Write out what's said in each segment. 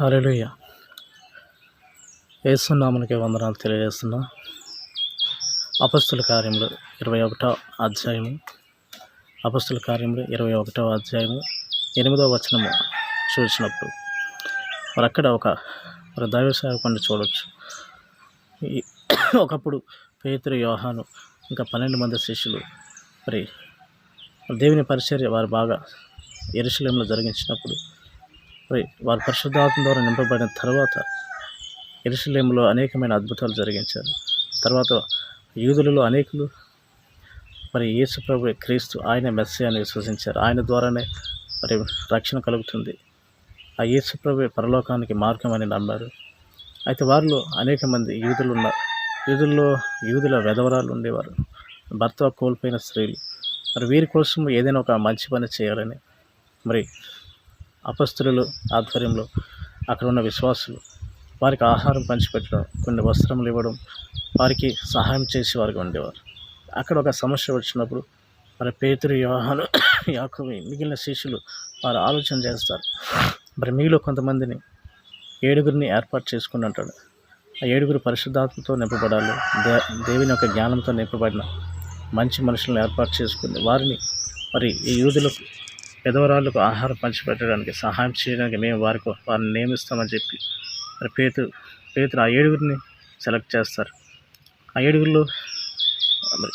హలోయ వేస్తున్నామునికి వందనాలు తెలియజేస్తున్నా. అపస్తుల కార్యములు ఇరవై ఒకటో అధ్యాయము. అపస్తుల కార్యములు ఇరవై ఒకటో అధ్యాయము. ఎనిమిదవ వచనము చూసినప్పుడు మరి అక్కడ ఒక మరి దైవ సేవకుని చూడవచ్చు ఈ ఒకప్పుడు పేతురు యోహాను ఇంకా పన్నెండు మంది శిష్యులు మరి దేవుని పరిచర్య వారు బాగా ఎరుశలంలో జరిగించినప్పుడు మరి వారు పరిశుద్ధాత్మ ద్వారా నింపబడిన తర్వాత ఎరుసలేములో అనేకమైన అద్భుతాలు జరిగించారు. తర్వాత యూదులలో అనేకులు మరి యేసుప్రభు క్రీస్తు ఆయన మెస్సే అని విశ్వసించారు. ఆయన ద్వారానే మరి రక్షణ కలుగుతుంది. ఆ యేసుప్రభు పరలోకానికి మార్గం అని నమ్మారు. అయితే వారిలో అనేక మంది యూదులు ఉన్నారు. యూదుల్లో యూదుల వెధవరాలు ఉండేవారు. భర్త కోల్పోయిన స్త్రీలు. మరి వీరి కోసం ఏదైనా ఒక మంచి పని చేయాలని మరి అపస్తులు ఆధ్వర్యంలో అక్కడ ఉన్న విశ్వాసులు వారికి ఆహారం పంచిపెట్టడం కొన్ని వస్త్రములు ఇవ్వడం వారికి సహాయం చేసి వారికి ఉండేవారు. అక్కడ ఒక సమస్య వచ్చినప్పుడు మరి పేతురు వివాహాలు యాకవి మిగిలిన శిష్యులు వారు ఆలోచన చేస్తారు. మరి మీలో కొంతమందిని ఏడుగురిని ఏర్పాటు చేసుకుని అంటాడు. ఆ ఏడుగురు పరిశుద్ధాత్మతో నింపబడాలి దే దేవుని యొక్క జ్ఞానంతో నింపబడిన మంచి మనుషులను ఏర్పాటు చేసుకుని వారిని మరి ఈ యూదులకు పెదవరాళ్ళకు ఆహారం పంచిపెట్టడానికి సహాయం చేయడానికి మేము వారికి వారిని నియమిస్తామని చెప్పి మరి పేతు పేతురు ఆ ఏడుగురిని సెలెక్ట్ చేస్తారు. ఆ ఏడుగురిలో మరి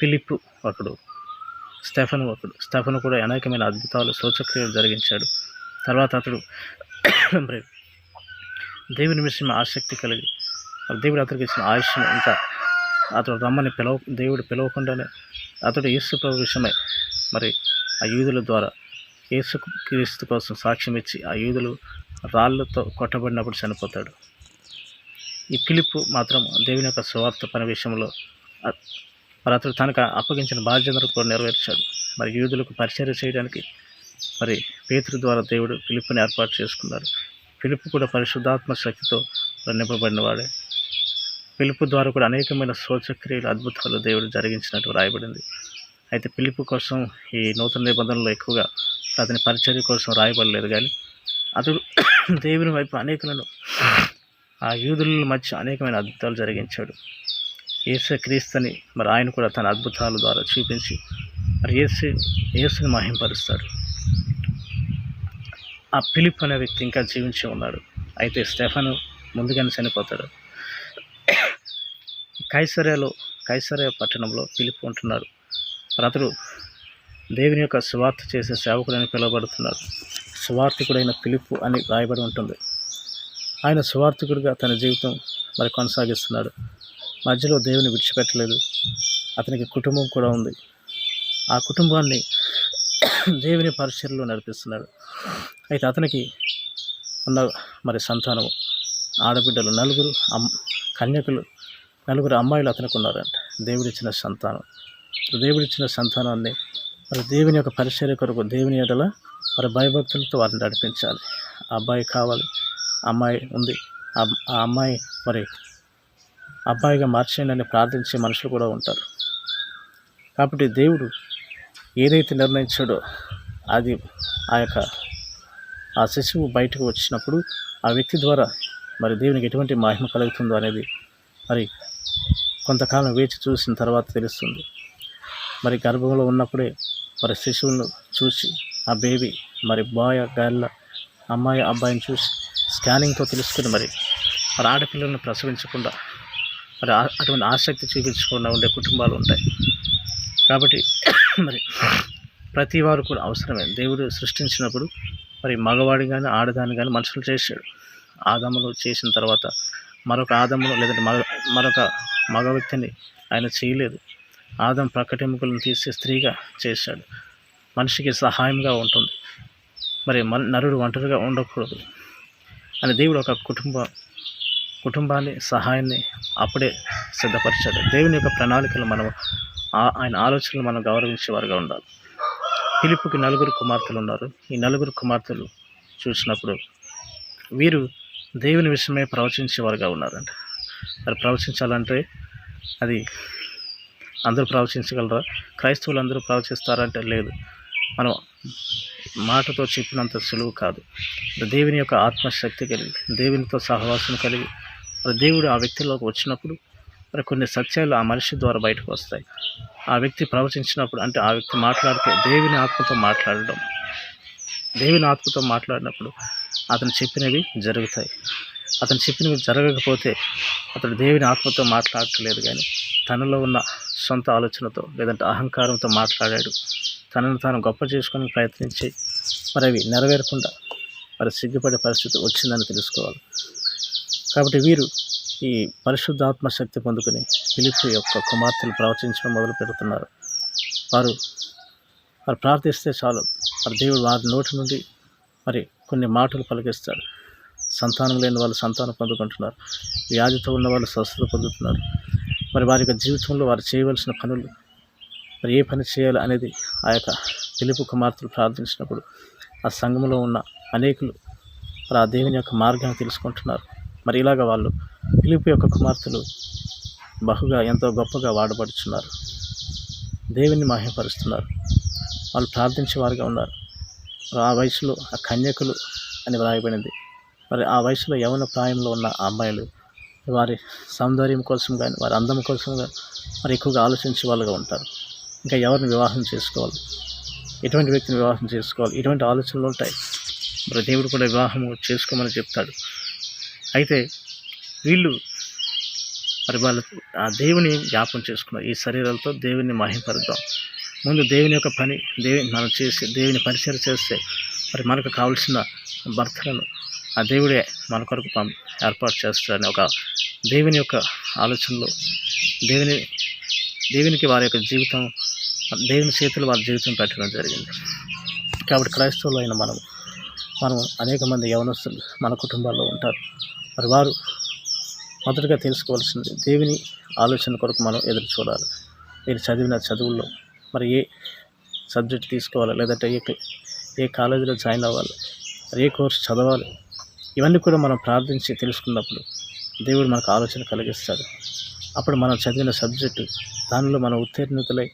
ఫిలిప్ ఒకడు స్టెఫన్ ఒకడు స్టెఫన్ కూడా అనేకమైన అద్భుతాలు సూచక్రియలు జరిగించాడు. తర్వాత అతడు మరి దేవుని విషయం ఆసక్తి కలిగి మరి దేవుడు అతనికి ఇచ్చిన ఆయుష్ ఇంకా అతడు రమ్మని పిలవ దేవుడు పిలవకుండానే అతడు యేసు ప్రభు విషయమై మరి ఆ యూదుల ద్వారా యేసు క్రీస్తు కోసం సాక్ష్యం ఇచ్చి ఆ యూదులు రాళ్ళతో కొట్టబడినప్పుడు చనిపోతాడు. ఈ పిలుపు మాత్రం దేవుని యొక్క స్వార్థ పని విషయంలో అ- మరి అతడు తనకు అప్పగించిన బాధ్యతను కూడా నెరవేర్చాడు. మరి యూదులకు పరిచయం చేయడానికి మరి పేతురు ద్వారా దేవుడు పిలుపుని ఏర్పాటు చేసుకున్నారు. పిలుపు కూడా పరిశుద్ధాత్మ శక్తితో నింపబడినవాడే నింపబడిన వాడే పిలుపు ద్వారా కూడా అనేకమైన శోచక్రియలు అద్భుతాలు దేవుడు జరిగించినట్టు రాయబడింది. అయితే పిలుపు కోసం ఈ నూతన నిబంధనలు ఎక్కువగా అతని పరిచర్య కోసం రాయబడలేదు కానీ అతడు దేవుని వైపు అనేకులను ఆ యూదుల మధ్య అనేకమైన అద్భుతాలు జరిగించాడు. యేసు క్రీస్తుని మరి ఆయన కూడా తన అద్భుతాల ద్వారా చూపించి మరి యేసు యేసుని మహింపరుస్తాడు. ఆ పిలిప్ అనే వ్యక్తి ఇంకా జీవించి ఉన్నాడు. అయితే స్టెఫను ముందుగానే చనిపోతాడు. కైసరేలో కైసరే పట్టణంలో పిలుపు ఉంటున్నారు అతడు దేవుని యొక్క స్వార్థ చేసే సేవకుడని పిలువబడుతున్నారు. స్వార్థికుడైన పిలుపు అని రాయబడి ఉంటుంది. ఆయన స్వార్థికుడిగా తన జీవితం మరి కొనసాగిస్తున్నాడు. మధ్యలో దేవుని విడిచిపెట్టలేదు. అతనికి కుటుంబం కూడా ఉంది. ఆ కుటుంబాన్ని దేవుని పరిచర్లో నడిపిస్తున్నాడు. అయితే అతనికి ఉన్న మరి సంతానం ఆడబిడ్డలు నలుగురు అమ్ కన్యకులు నలుగురు అమ్మాయిలు అతనికి ఉన్నారంట. దేవుడిచ్చిన సంతానం. దేవుడిచ్చిన సంతానాన్ని మరి దేవుని యొక్క పరిచర్య కొరకు దేవుని ఎడల మరి భయభక్తులతో వారిని నడిపించాలి. ఆ అబ్బాయి కావాలి అమ్మాయి ఉంది. ఆ ఆ అమ్మాయి మరి అబ్బాయిగా మార్చేయండి అని ప్రార్థించే మనుషులు కూడా ఉంటారు. కాబట్టి దేవుడు ఏదైతే నిర్ణయించాడో అది ఆ యొక్క ఆ శిశువు బయటకు వచ్చినప్పుడు ఆ వ్యక్తి ద్వారా మరి దేవునికి ఎటువంటి మహిమ కలుగుతుందో అనేది మరి కొంతకాలం వేచి చూసిన తర్వాత తెలుస్తుంది. మరి గర్భంలో ఉన్నప్పుడే మరి శిశువులను చూసి ఆ బేబీ మరి బాయ్ గర్ల్ అమ్మాయి అబ్బాయిని చూసి స్కానింగ్తో తెలుసుకుని మరి మరి ఆడపిల్లలను ప్రసవించకుండా మరి అటువంటి ఆసక్తి చూపించకుండా ఉండే కుటుంబాలు ఉంటాయి. కాబట్టి మరి ప్రతి వారు కూడా అవసరమే. దేవుడు సృష్టించినప్పుడు మరి మగవాడిని కానీ ఆడదాన్ని కానీ మనుషులు చేశాడు. ఆదములు చేసిన తర్వాత మరొక ఆదమును లేదంటే మరొక మగ వ్యక్తిని ఆయన చేయలేదు. ఆదం ప్రకటింపులను తీసి స్త్రీగా చేశాడు. మనిషికి సహాయంగా ఉంటుంది. మరి మన నరుడు ఒంటరిగా ఉండకూడదు అని దేవుడు ఒక కుటుంబ కుటుంబాన్ని సహాయాన్ని అప్పుడే సిద్ధపరిచాడు. దేవుని యొక్క ప్రణాళికలు మనం ఆయన ఆలోచనలు మనం గౌరవించేవారుగా ఉండాలి. పిలుపుకి నలుగురు కుమార్తెలు ఉన్నారు. ఈ నలుగురు కుమార్తెలు చూసినప్పుడు వీరు దేవుని విషయమే ప్రవచించేవారుగా ఉన్నారంట. మరి ప్రవచించాలంటే అది అందరూ ప్రవచించగలరా క్రైస్తవులు అందరూ ప్రవచిస్తారంటే లేదు. మనం మాటతో చెప్పినంత సులువు కాదు. దేవుని యొక్క ఆత్మశక్తి కలిగి దేవునితో సహవాసం కలిగి మరి దేవుడు ఆ వ్యక్తిలోకి వచ్చినప్పుడు మరి కొన్ని సత్యాలు ఆ మనిషి ద్వారా బయటకు వస్తాయి. ఆ వ్యక్తి ప్రవచించినప్పుడు అంటే ఆ వ్యక్తి మాట్లాడితే దేవుని ఆత్మతో మాట్లాడడం దేవుని ఆత్మతో మాట్లాడినప్పుడు అతను చెప్పినవి జరుగుతాయి. అతను చెప్పినవి జరగకపోతే అతడు దేవుని ఆత్మతో మాట్లాడట్లేదు కానీ తనలో ఉన్న సొంత ఆలోచనతో లేదంటే అహంకారంతో మాట్లాడాడు. తనను తాను గొప్ప చేసుకొని ప్రయత్నించి మరి అవి నెరవేరకుండా మరి సిగ్గుపడే పరిస్థితి వచ్చిందని తెలుసుకోవాలి. కాబట్టి వీరు ఈ పరిశుద్ధాత్మ శక్తి పొందుకుని పిలుపు యొక్క కుమార్తెలు ప్రవచించడం మొదలు పెడుతున్నారు. వారు వారు ప్రార్థిస్తే చాలు. మరి దేవుడు వారి నోటి నుండి మరి కొన్ని మాటలు పలికిస్తాడు. సంతానం లేని వాళ్ళు సంతానం పొందుకుంటున్నారు. వ్యాధితో ఉన్న వాళ్ళు స్వస్థత పొందుతున్నారు. మరి వారి యొక్క జీవితంలో వారు చేయవలసిన పనులు మరి ఏ పని చేయాలి అనేది ఆ యొక్క పిలుపు కుమార్తెలు ప్రార్థించినప్పుడు ఆ సంఘంలో ఉన్న అనేకులు మరి ఆ దేవుని యొక్క మార్గాన్ని తెలుసుకుంటున్నారు. మరి ఇలాగ వాళ్ళు పిలుపు యొక్క కుమార్తెలు బహుగా ఎంతో గొప్పగా వాడబడుచున్నారు. దేవుని మహిమపరుస్తున్నారు. వాళ్ళు ప్రార్థించేవారుగా ఉన్నారు. ఆ వయసులో ఆ కన్యకులు అని వ్రాయబడింది మరి ఆ వయసులో యవన ప్రాయంలో ఉన్న అమ్మాయిలు వారి సౌందర్యం కోసం కానీ వారి అందం కోసం కానీ మరి ఎక్కువగా ఆలోచించే వాళ్ళుగా ఉంటారు. ఇంకా ఎవరిని వివాహం చేసుకోవాలి? ఎటువంటి వ్యక్తిని వివాహం చేసుకోవాలి? ఇటువంటి ఆలోచనలు ఉంటాయి. మరి దేవుడు కూడా వివాహం చేసుకోమని చెప్తాడు. అయితే వీళ్ళు మరి వాళ్ళు ఆ దేవుని జ్ఞాపం చేసుకున్నారు. ఈ శరీరాలతో దేవుని మహింపరుద్దాం. ముందు దేవుని యొక్క పని దేవుని మనం చేసి దేవుని పరిచయం చేస్తే మరి మనకు కావలసిన భర్తలను ఆ దేవుడే మన కొరకు పం ఏర్పాటు చేస్తాడని ఒక దేవుని యొక్క ఆలోచనలో దేవుని దేవునికి వారి యొక్క జీవితం దేవుని చేతులు వారి జీవితం పెట్టడం జరిగింది. కాబట్టి క్రైస్తవులు అయిన మనం మనం అనేక మంది యవనస్తులు మన కుటుంబాల్లో ఉంటారు. మరి వారు మొదటగా తెలుసుకోవాల్సింది దేవుని ఆలోచన కొరకు మనం ఎదురు చూడాలి. మీరు చదివిన చదువుల్లో మరి ఏ సబ్జెక్ట్ తీసుకోవాలి లేదంటే ఏ ఏ కాలేజీలో జాయిన్ అవ్వాలి మరి ఏ కోర్స్ చదవాలి ఇవన్నీ కూడా మనం ప్రార్థించి తెలుసుకున్నప్పుడు దేవుడు మనకు ఆలోచన కలిగిస్తాడు. అప్పుడు మనం చదివిన సబ్జెక్టు దానిలో మనం ఉత్తీర్ణతలై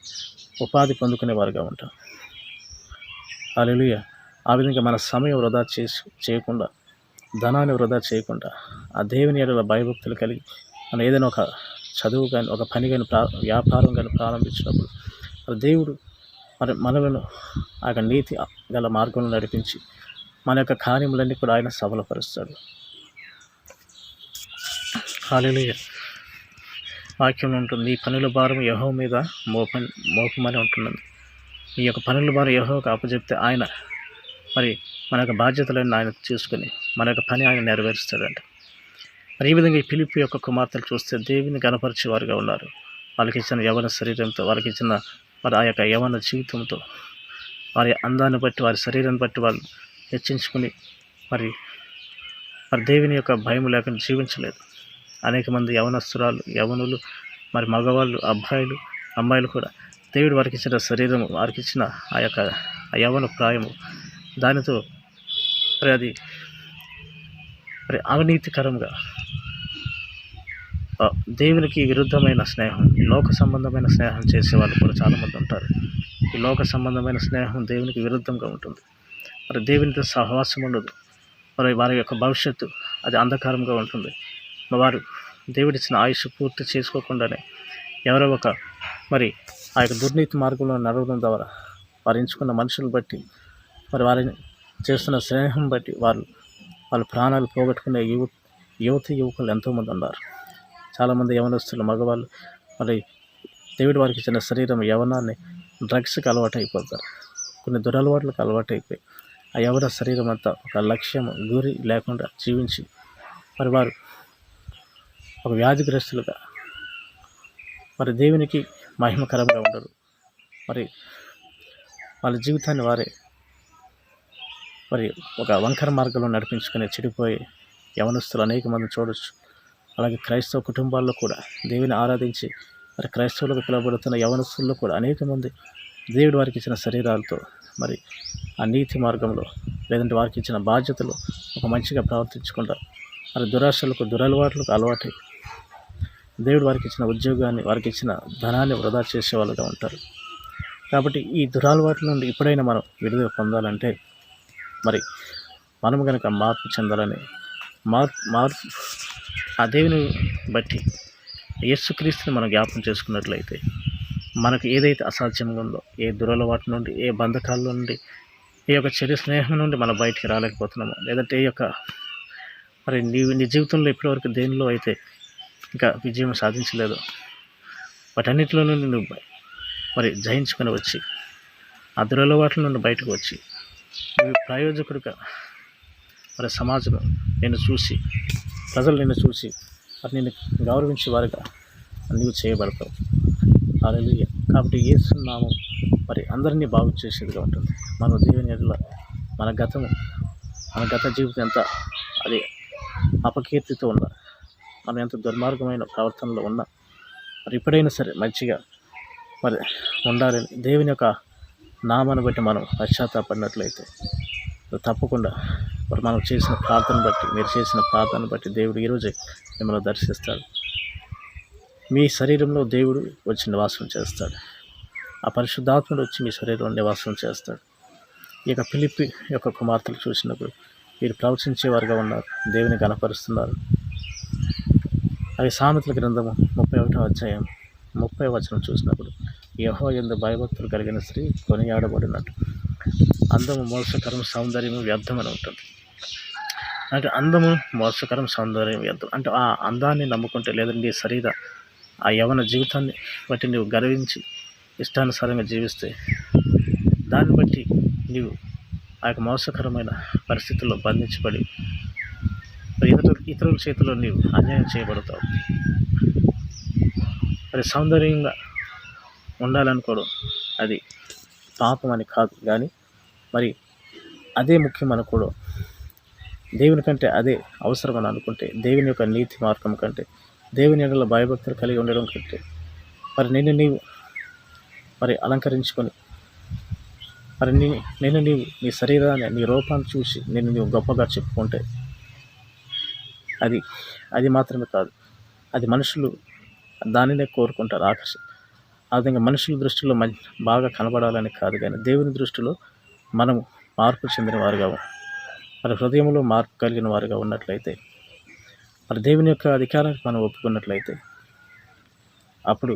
ఉపాధి పొందుకునే వారుగా ఉంటాం. అలెలుయ ఆ విధంగా మన సమయం వృధా చేసి చేయకుండా ధనాన్ని వృధా చేయకుండా ఆ దేవుని ఎడల భయభక్తులు కలిగి మనం ఏదైనా ఒక చదువు కానీ ఒక పని కానీ ప్రా వ్యాపారం కానీ ప్రారంభించినప్పుడు దేవుడు మరి మనలను ఆ యొక్క నీతి గల మార్గంలో నడిపించి మన యొక్క కార్యములన్నీ కూడా ఆయన సఫలపరుస్తాడు హాలేలుయ. వాక్యం ఉంటుంది ఈ పనుల భారం యహో మీద మోప మోపమని ఉంటున్నది. ఈ యొక్క పనుల భారం యహోకి అప్పచెప్తే ఆయన మరి మన యొక్క బాధ్యతలను ఆయన చూసుకొని మన యొక్క పని ఆయన నెరవేరుస్తాడంట. మరి ఈ విధంగా ఈ పిలుపు యొక్క కుమార్తెలు చూస్తే దేవుని గణపరిచేవారుగా ఉన్నారు. వాళ్ళకి ఇచ్చిన యవన శరీరంతో వాళ్ళకి ఇచ్చిన మరి ఆ యొక్క యవన జీవితంతో వారి అందాన్ని బట్టి వారి శరీరాన్ని బట్టి వాళ్ళు హెచ్చించుకుని మరి మరి దేవుని యొక్క భయం లేకుండా జీవించలేదు. అనేక మంది యవనస్తురాలు యవనులు మరి మగవాళ్ళు అబ్బాయిలు అమ్మాయిలు కూడా దేవుడు వారికి ఇచ్చిన శరీరము వారికి ఇచ్చిన ఆ యొక్క ఆ యవన ప్రాయము దానితో మరి అది మరి అవినీతికరంగా దేవునికి విరుద్ధమైన స్నేహం లోక సంబంధమైన స్నేహం చేసే వాళ్ళు కూడా చాలామంది ఉంటారు. ఈ లోక సంబంధమైన స్నేహం దేవునికి విరుద్ధంగా ఉంటుంది. మరి దేవునితో సహవాసం ఉండదు. మరి వారి యొక్క భవిష్యత్తు అది అంధకారంగా ఉంటుంది. వారు దేవుడిచ్చిన ఆయుష్ పూర్తి చేసుకోకుండానే ఎవరో ఒక మరి ఆ యొక్క దుర్నీతి మార్గంలో నడవడం ద్వారా వారు ఎంచుకున్న మనుషులను బట్టి మరి వారిని చేస్తున్న స్నేహం బట్టి వారు వాళ్ళ ప్రాణాలు పోగొట్టుకునే యువ యువతి యువకులు ఎంతోమంది ఉన్నారు. చాలామంది యవనస్తులు మగవాళ్ళు మరి దేవుడి వారికి ఇచ్చిన శరీరం యవనాన్ని డ్రగ్స్కి అలవాటు అయిపోతారు కొన్ని దురలవాట్లకు అలవాటు అయిపోయి యవన శరీరం అంతా ఒక లక్ష్యం గురి లేకుండా జీవించి మరి వారు ఒక వ్యాధిగ్రస్తులుగా మరి దేవునికి మహిమకరంగా ఉండరు. మరి వాళ్ళ జీవితాన్ని వారే మరి ఒక వంకర మార్గంలో నడిపించుకుని చెడిపోయే యవనస్తులు అనేక మంది చూడొచ్చు. అలాగే క్రైస్తవ కుటుంబాల్లో కూడా దేవుని ఆరాధించి మరి క్రైస్తవులకు పిలువబడుతున్న యవనస్తుల్లో కూడా అనేక మంది దేవుడు వారికి ఇచ్చిన శరీరాలతో మరి ఆ నీతి మార్గంలో లేదంటే వారికి ఇచ్చిన బాధ్యతలు ఒక మంచిగా ప్రవర్తించకుండా మరి దురాశలకు దురలవాట్లకు అలవాటై దేవుడు వారికి ఇచ్చిన ఉద్యోగాన్ని వారికి ఇచ్చిన ధనాన్ని వృధా చేసే వాళ్ళుగా ఉంటారు. కాబట్టి ఈ దురాలవాట్ల నుండి ఎప్పుడైనా మనం విడుదల పొందాలంటే మరి మనం కనుక మార్పు చెందాలని మార్ మార్పు ఆ దేవుని బట్టి యేసుక్రీస్తుని మనం జ్ఞాపం చేసుకున్నట్లయితే మనకు ఏదైతే అసాధ్యంగా ఉందో ఏ దురలవాటు నుండి ఏ బంధకాల నుండి ఈ యొక్క చెడు స్నేహం నుండి మనం బయటికి రాలేకపోతున్నాము. లేదంటే ఈ యొక్క మరి నీ నీ జీవితంలో ఇప్పటివరకు దేనిలో అయితే ఇంకా విజయం సాధించలేదు. వాటన్నిటిలో నుండి నువ్వు మరి జయించుకొని వచ్చి ఆ దురలవాట్ల నుండి బయటకు వచ్చి నువ్వు ప్రయోజకుడిగా మరి సమాజం నేను చూసి ప్రజలు నిన్ను చూసి మరి నిన్ను గౌరవించే వారుగా నీవు చేయబడతావు. అలలుయ కాబట్టి ఏసునామం మరి అందరినీ బాగు చేసేదిగా ఉంటుంది మన దేవుని ఎడల మన గతము మన గత జీవితం ఎంత అది అపకీర్తితో ఉన్న మనం ఎంత దుర్మార్గమైన ప్రవర్తనలో ఉన్నా మరి ఎప్పుడైనా సరే మంచిగా మరి ఉండాలని దేవుని యొక్క నామాన్ని బట్టి మనం పశ్చాత్తాపడినట్లయితే తప్పకుండా మరి మనం చేసిన ప్రార్థన బట్టి మీరు చేసిన ప్రార్థన బట్టి దేవుడు ఈరోజే మిమ్మల్ని దర్శిస్తాడు. మీ శరీరంలో దేవుడు వచ్చి నివాసం చేస్తాడు. ఆ పరిశుద్ధాత్ముడు వచ్చి మీ శరీరంలో నివాసం చేస్తాడు. ఈ యొక్క పిలిపి యొక్క కుమార్తెలు చూసినప్పుడు వీరు ప్రవచించేవారుగా ఉన్నారు. దేవుని కనపరుస్తున్నారు అవి సామెతల గ్రంథము ముప్పై ఒకటో అధ్యాయం ముప్పై వచనం చూసినప్పుడు యహో ఎందు భయభక్తులు కలిగిన స్త్రీ కొనియాడబడినట్టు. అందము మోసకరం సౌందర్యము వ్యర్థమని ఉంటుంది. అంటే అందము మోసకరం సౌందర్యం వ్యర్థం. అంటే ఆ అందాన్ని నమ్ముకుంటే లేదండి శరీర ఆ యవన జీవితాన్ని బట్టి నువ్వు గర్వించి ఇష్టానుసారంగా జీవిస్తే దాన్ని బట్టి నీవు ఆ యొక్క మోసకరమైన పరిస్థితుల్లో బంధించబడి మరి ఇతరుల ఇతరుల చేతిలో నీవు అన్యాయం చేయబడతావు. మరి సౌందర్యంగా ఉండాలనుకోవడం అది పాపం అని కాదు. కానీ మరి అదే ముఖ్యం అనుకోవడం దేవుని కంటే అదే అవసరం అని అనుకుంటే దేవుని యొక్క నీతి మార్గం కంటే దేవుని ఎడల భయభక్తులు కలిగి ఉండడం కంటే మరి నిన్ను నీవు మరి అలంకరించుకొని. మరి నీ నేను నీవు నీ శరీరాన్ని నీ రూపాన్ని చూసి నేను నీవు గొప్పగా చెప్పుకుంటే అది అది మాత్రమే కాదు. అది మనుషులు దానినే కోరుకుంటారు ఆకర్ష ఆ విధంగా మనుషుల దృష్టిలో మం బాగా కనబడాలని కాదు కానీ దేవుని దృష్టిలో మనము మార్పు చెందిన వారుగా మరి హృదయంలో మార్పు కలిగిన వారుగా ఉన్నట్లయితే మరి దేవుని యొక్క అధికారాన్ని మనం ఒప్పుకున్నట్లయితే అప్పుడు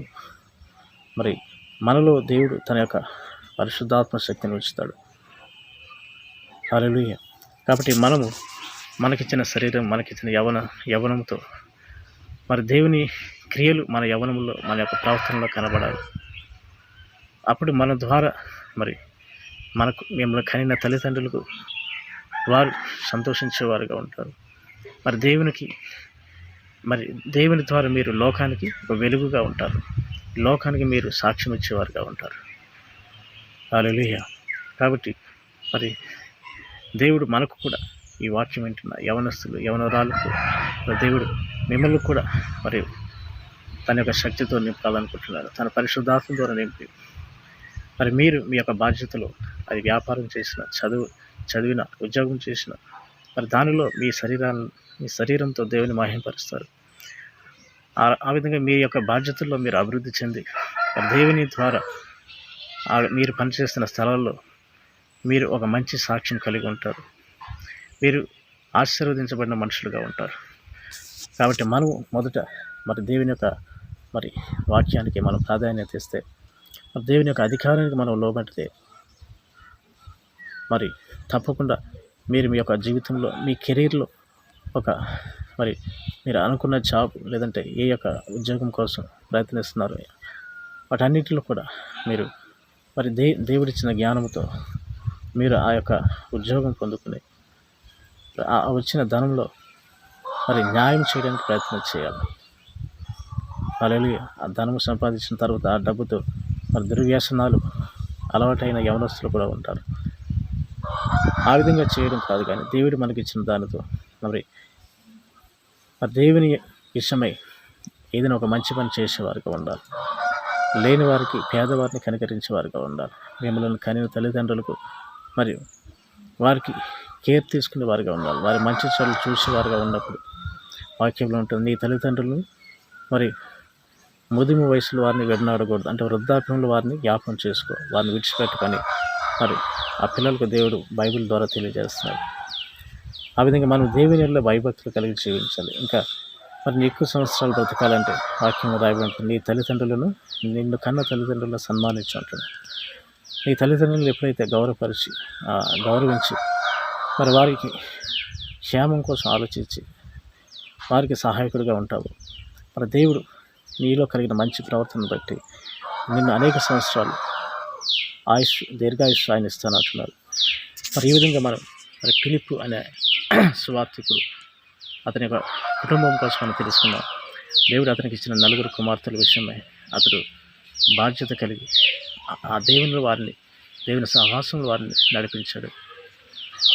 మరి మనలో దేవుడు తన యొక్క పరిశుద్ధాత్మ శక్తిని ఉంచుతాడు. హల్లెలూయా. కాబట్టి మనము మనకిచ్చిన శరీరం మనకిచ్చిన యవన యవనంతో మరి దేవుని క్రియలు మన యవనంలో మన యొక్క ప్రవర్తనలో కనబడాలి. అప్పుడు మన ద్వారా మరి మనకు మిమ్మల్ని కనిన తల్లిదండ్రులకు వారు సంతోషించేవారుగా ఉంటారు. మరి దేవునికి మరి దేవుని ద్వారా మీరు లోకానికి ఒక వెలుగుగా ఉంటారు. లోకానికి మీరు సాక్ష్యం ఇచ్చేవారుగా ఉంటారు. హల్లెలూయా. కాబట్టి మరి దేవుడు మనకు కూడా ఈ వాక్యం వింటున్న యవనస్తులు యవనరాలకు మరి దేవుడు మిమ్మల్ని కూడా మరి తన యొక్క శక్తితో నింపాలనుకుంటున్నారు. తన పరిశుద్ధాత్మ ద్వారా నింపి. మరి మీరు మీ యొక్క బాధ్యతలో అది వ్యాపారం చేసిన చదువు చదివిన ఉద్యోగం చేసిన మరి దానిలో మీ శరీరాన్ని మీ శరీరంతో దేవుని మహింపరుస్తారు. ఆ- ఆ విధంగా మీ యొక్క బాధ్యతల్లో మీరు అభివృద్ధి చెంది దేవుని ద్వారా ఆ మీరు పనిచేస్తున్న స్థలాల్లో మీరు ఒక మంచి సాక్ష్యం కలిగి ఉంటారు. మీరు ఆశీర్వదించబడిన మనుషులుగా ఉంటారు. కాబట్టి మనం మొదట మరి దేవుని యొక్క మరి వాక్యానికి మనం ప్రాధాన్యత ఇస్తే మరి దేవుని యొక్క అధికారానికి మనం లోబడితే మరి తప్పకుండా మీరు మీ యొక్క జీవితంలో మీ కెరీర్లో ఒక మరి మీరు అనుకున్న జాబ్ లేదంటే ఏ యొక్క ఉద్యోగం కోసం ప్రయత్నిస్తున్నారు? వాటన్నిటిలో కూడా మీరు మరి దే దేవుడిచ్చిన జ్ఞానంతో మీరు ఆ యొక్క ఉద్యోగం పొందుకుని ఆ వచ్చిన ధనంలో మరి న్యాయం చేయడానికి ప్రయత్నం చేయాలి. అలాగే ఆ ధనము సంపాదించిన తర్వాత ఆ డబ్బుతో మరి దుర్వ్యాసనాలు అలవాటైన యవనస్తులు కూడా ఉంటారు. ఆ విధంగా చేయడం కాదు కానీ దేవుడు మనకి ఇచ్చిన దానితో మరి ఆ దేవుని విషయమై ఏదైనా ఒక మంచి పని చేసేవారిగా ఉండాలి. లేని వారికి పేదవారిని కనికరించేవారిగా ఉండాలి. మిమ్మల్ని కనిన తల్లిదండ్రులకు మరియు వారికి కేర్ తీసుకునే వారిగా ఉండాలి. వారి మంచి చెడులు చూసేవారుగా ఉన్నప్పుడు వాక్యంలో ఉంటుంది నీ తల్లిదండ్రులు మరి ముదిమి వయసులో వారిని వెన్నాడకూడదు అంటే వృద్ధాప్యంలో వారిని జ్ఞాపకం చేసుకో. వారిని విడిచిపెట్టుకొని మరి ఆ పిల్లలకు దేవుడు బైబిల్ ద్వారా తెలియజేస్తున్నాడు. ఆ విధంగా మనం దేవుని భయభక్తులు కలిగి జీవించాలి. ఇంకా మరి ఎక్కువ సంవత్సరాలు బ్రతకాలంటే వాక్యంగా రాయబడి ఉంటుంది నీ తల్లిదండ్రులను నిన్ను కన్న తల్లిదండ్రులను సన్మానించి ఉంటుంది నీ తల్లిదండ్రులను ఎప్పుడైతే గౌరవపరిచి గౌరవించి మరి వారికి క్షేమం కోసం ఆలోచించి వారికి సహాయకుడిగా ఉంటావు. మరి దేవుడు నీలో కలిగిన మంచి ప్రవర్తన బట్టి నిన్ను అనేక సంవత్సరాలు ఆయుష్ దీర్ఘాయుష్ ఆయన ఇస్తాను అంటున్నారు మరి ఈ విధంగా మనం మరి పిలుపు అనే సువార్థికుడు అతని యొక్క కుటుంబం కోసం మనం తెలుసుకున్నాం. దేవుడు అతనికి ఇచ్చిన నలుగురు కుమార్తెల విషయమై అతడు బాధ్యత కలిగి ఆ- దేవుని వారిని దేవుని సహవాసంలో వారిని నడిపించాడు.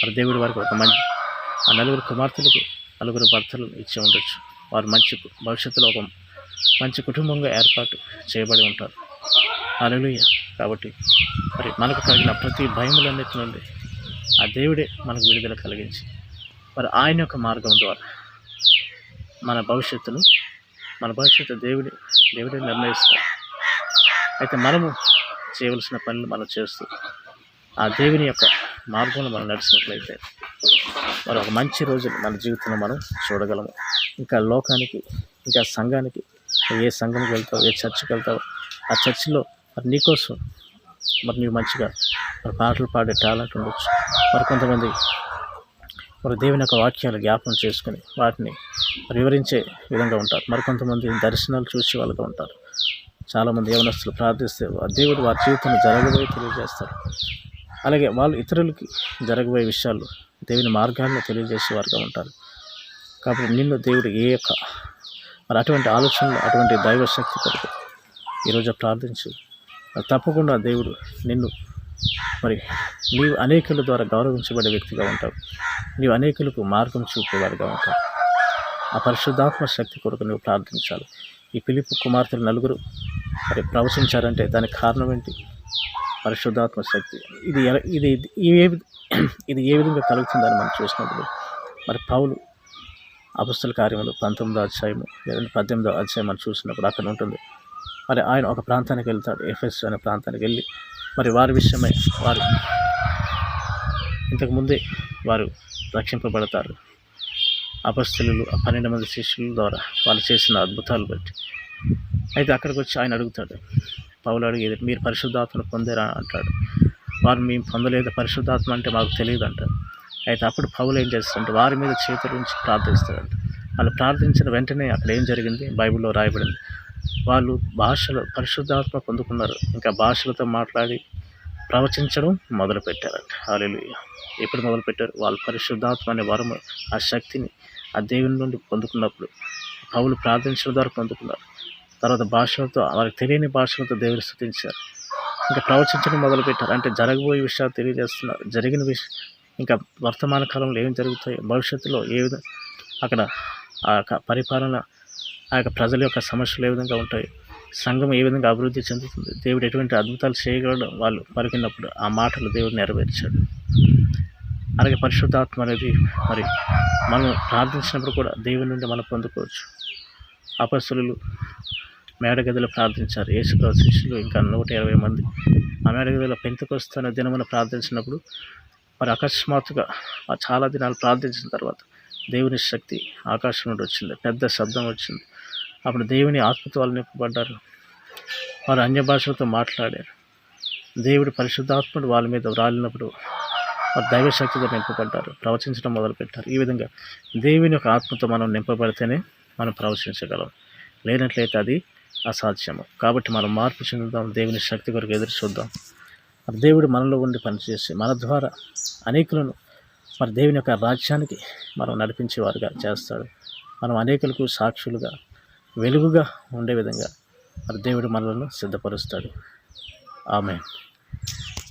మరి దేవుడు వారికి ఒక మంచి ఆ నలుగురు కుమార్తెలకు నలుగురు భర్తలు ఇచ్చి ఉండొచ్చు. వారు మంచి భవిష్యత్తులో ఒక మంచి కుటుంబంగా ఏర్పాటు చేయబడి ఉంటారు. అలలుయ కాబట్టి మరి మనకు కలిగిన ప్రతి భయములన్నిటి నుండి ఆ దేవుడే మనకు విడుదల కలిగించి మరి ఆయన యొక్క మార్గం ద్వారా మన భవిష్యత్తును మన భవిష్యత్తు దేవుడి దేవుడే నిర్ణయిస్తాడు అయితే మనము చేయవలసిన పనులు మనం చేస్తూ ఆ దేవుని యొక్క మార్గంలో మనం నడిచినట్లయితే మరి ఒక మంచి రోజులు మన జీవితంలో మనం చూడగలము. ఇంకా లోకానికి ఇంకా సంఘానికి ఏ సంఘంకి వెళ్తావు ఏ చర్చికి వెళ్తావు ఆ చర్చిలో మరి నీకోసం మరి నీవు మంచిగా మరి పాటలు పాడే టాలెంట్ ఉండొచ్చు. మరి కొంతమంది మరి దేవుని యొక్క వాక్యాలు జ్ఞాపకం చేసుకుని వాటిని వివరించే విధంగా ఉంటారు. మరికొంతమంది దర్శనాలు చూసే వాళ్ళుగా ఉంటారు. చాలామంది యవనస్తులు ప్రార్థిస్తే దేవుడు వారి జీవితంలో జరగబోయే తెలియజేస్తారు. అలాగే వాళ్ళు ఇతరులకి జరగబోయే విషయాలు దేవుని మార్గాలను తెలియజేసే వారుగా ఉంటారు. కాబట్టి నిన్ను దేవుడు ఏ యొక్క మరి అటువంటి ఆలోచనలు అటువంటి దైవ శక్తి కొరకు ఈరోజు ప్రార్థించు. మరి తప్పకుండా దేవుడు నిన్ను మరి నీవు అనేకుల ద్వారా గౌరవించబడే వ్యక్తిగా ఉంటావు. నీవు అనేకులకు మార్గం చూపేవాడిగా ఉంటావు. ఆ పరిశుద్ధాత్మ శక్తి కొరకు నువ్వు ప్రార్థించాలి. ఈ పిలుపు కుమార్తెలు నలుగురు మరి ప్రవచించారంటే దానికి కారణం ఏంటి? పరిశుద్ధాత్మ శక్తి. ఇది ఇది ఏ ఇది ఏ విధంగా కలుగుతుందని మనం చూసినప్పుడు మరి పౌలు అపుస్తల కార్యములు పంతొమ్మిదో అధ్యాయము లేదంటే పద్దెనిమిదో అధ్యాయం మనం చూసినప్పుడు అక్కడ ఉంటుంది. మరి ఆయన ఒక ప్రాంతానికి వెళ్తాడు. ఎఫ్ఎస్ అనే ప్రాంతానికి వెళ్ళి మరి వారి విషయమై వారు ఇంతకుముందే వారు రక్షింపబడతారు. అపస్తులు ఆ పన్నెండు మంది శిష్యుల ద్వారా వాళ్ళు చేసిన అద్భుతాలు బట్టి. అయితే అక్కడికి వచ్చి ఆయన అడుగుతాడు. పౌలు అడిగేది మీరు పరిశుద్ధాత్మను పొందారా? అంటాడు. వారు మేము పొందలేదు పరిశుద్ధాత్మ అంటే మాకు తెలియదు అంటారు అయితే అప్పుడు పౌలు ఏం చేస్తాడంటే వారి మీద చేతుల నుంచి ప్రార్థిస్తాడంట. వాళ్ళు ప్రార్థించిన వెంటనే అక్కడ ఏం జరిగింది? బైబిల్లో రాయబడింది. వాళ్ళు భాషలు పరిశుద్ధాత్మ పొందుకున్నారు. ఇంకా భాషలతో మాట్లాడి ప్రవచించడం మొదలుపెట్టారట. హాలెలూయా ఎప్పుడు మొదలుపెట్టారు? వాళ్ళు పరిశుద్ధాత్మ అనే వరము ఆ శక్తిని ఆ దేవుని నుండి పొందుకున్నప్పుడు. పౌలు ప్రార్థించడం ద్వారా పొందుకున్నారు. తర్వాత భాషలతో వారికి తెలియని భాషలతో దేవుని స్థుతించారు. ఇంకా ప్రవచించడం మొదలుపెట్టారు. అంటే జరగబోయే విషయాలు తెలియజేస్తున్నారు. జరిగిన విషయం ఇంకా వర్తమాన కాలంలో ఏం జరుగుతాయి భవిష్యత్తులో ఏ విధంగా అక్కడ ఆ యొక్క పరిపాలన ఆ యొక్క ప్రజల యొక్క సమస్యలు ఏ విధంగా ఉంటాయి సంఘం ఏ విధంగా అభివృద్ధి చెందుతుంది దేవుడు ఎటువంటి అద్భుతాలు చేయగలడం వాళ్ళు పలికినప్పుడు ఆ మాటలు దేవుడు నెరవేర్చాడు. అలాగే పరిశుద్ధాత్మ అనేది మరి మనం ప్రార్థించినప్పుడు కూడా దేవుని నుండి మనం పొందుకోవచ్చు. అపస్సులు మేడగదిలో ప్రార్థించారు యేసుక్రీస్తు శిష్యులు ఇంకా నూట ఇరవై మంది. ఆ మేడగదిలో పెంతుకొస్తున్న దినమున ప్రార్థించినప్పుడు మరి అకస్మాత్తుగా ఆ చాలా దినాలు ప్రార్థించిన తర్వాత దేవుని శక్తి ఆకాశం నుండి వచ్చింది పెద్ద శబ్దం వచ్చింది. అప్పుడు దేవుని ఆత్మతో వాళ్ళు నింపబడ్డారు. వారు అన్య భాషలతో మాట్లాడారు. దేవుడి పరిశుద్ధాత్ముడు వాళ్ళ మీద రాలినప్పుడు వారు దైవశక్తితో నింపబడ్డారు. ప్రవచించడం మొదలుపెట్టారు. ఈ విధంగా దేవుని యొక్క ఆత్మతో మనం నింపబడితేనే మనం ప్రవచించగలం. లేనట్లయితే అది అసాధ్యము. కాబట్టి మనం మార్పు చెందుదాం. దేవుని శక్తి కొరకు ఎదురు చూద్దాం. మరి దేవుడు మనలో ఉండి పనిచేసి మన ద్వారా అనేకులను మరి దేవుని యొక్క రాజ్యానికి మనం నడిపించేవారుగా చేస్తాడు. మనం అనేకులకు సాక్షులుగా వెలుగుగా ఉండే విధంగా మరి దేవుడు మనలను సిద్ధపరుస్తాడు. ఆమె